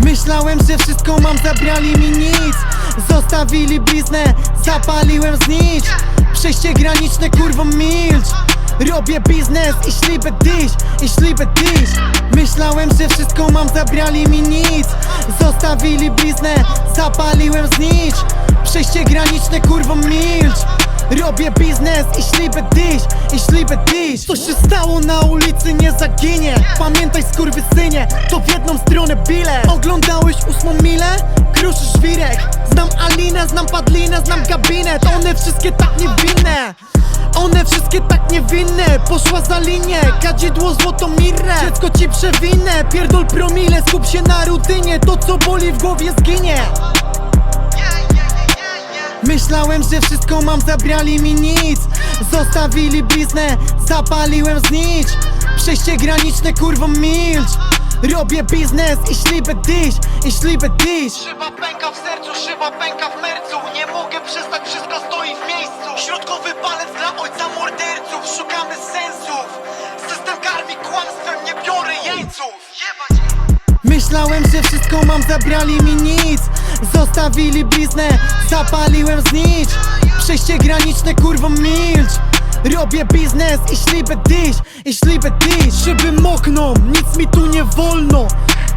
Myślałem, że wszystko mam, zabrali mi nic. Zostawili bliznę, zapaliłem znicz. Przejście graniczne, kurwo milcz. Robię biznes i ślibę dyś, i ślibę dyś Myślałem, że wszystko mam, zabrali mi nic. Zostawili bliznę, zapaliłem znicz. Przejście graniczne, kurwo milcz Robię biznes i ślibę dyś, i ślibę dyś Co się stało na ulicy nie zaginie. Pamiętaj skurwysynie, to w jedną stronę bile Oglądałeś ósmą milę? Kruszy żwirek Znam Alinę, znam Padlinę, znam gabinet One wszystkie tak niewinne. One wszystkie tak niewinne. Poszła za linię, kadzidło złoto mirrę Dziecko ci przewinę, pierdol promile Skup się na rutynie, to co boli w głowie zginie Myślałem, że wszystko mam, zabrali mi nic. Zostawili bliznę, zapaliłem znicz. Przejście graniczne, kurwo milcz. Robię biznes i ślibę dyś, i ślibę dyś Szyba pęka w sercu, szyba pęka w mercu. Nie mogę przestać, wszystko stoi w miejscu. Środkowy palec dla ojca morderców. Szukamy sensów. System karmi kłamstwem, nie biorę jeńców. Jebać. Myślałem, że wszystko mam, zabrali mi nic Zostawili bliznę, zapaliłem znicz. Przejście graniczne, kurwo milcz. Robię biznes i ślibę dyś, i ślibę dyś. Szyby mokną, nic mi tu nie wolno.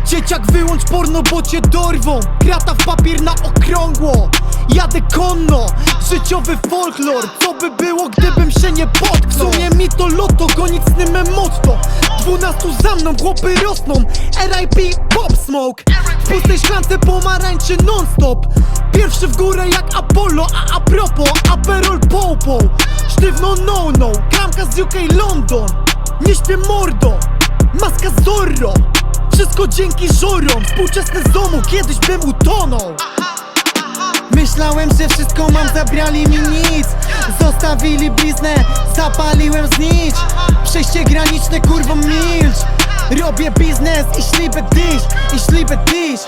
Dzieciak wyłącz porno, bo cię dorwą. Krata w papier na okrągło. Jadę konno, życiowy folklor. Co by było, gdybym się nie potknął? W sumie mi to loto, gonić sny motto. Dwunastu za mną, chłopy rosną. RIP Smoke. W pustej szklance pomarańczy non-stop. Pierwszy w górę jak Apollo A a propos, Aperol Popo. Sztywno no-no, kramka z UK London. Nie śpię mordo, maska Zorro. Wszystko dzięki żorom, współczesny zomu Kiedyś bym utonął. Myślałem, że wszystko mam, zabrali mi nic. Zostawili bliznę, zapaliłem znicz. Przejście graniczne, kurwo milcz Robię biznes i ślibę dyś, i ślibę dyś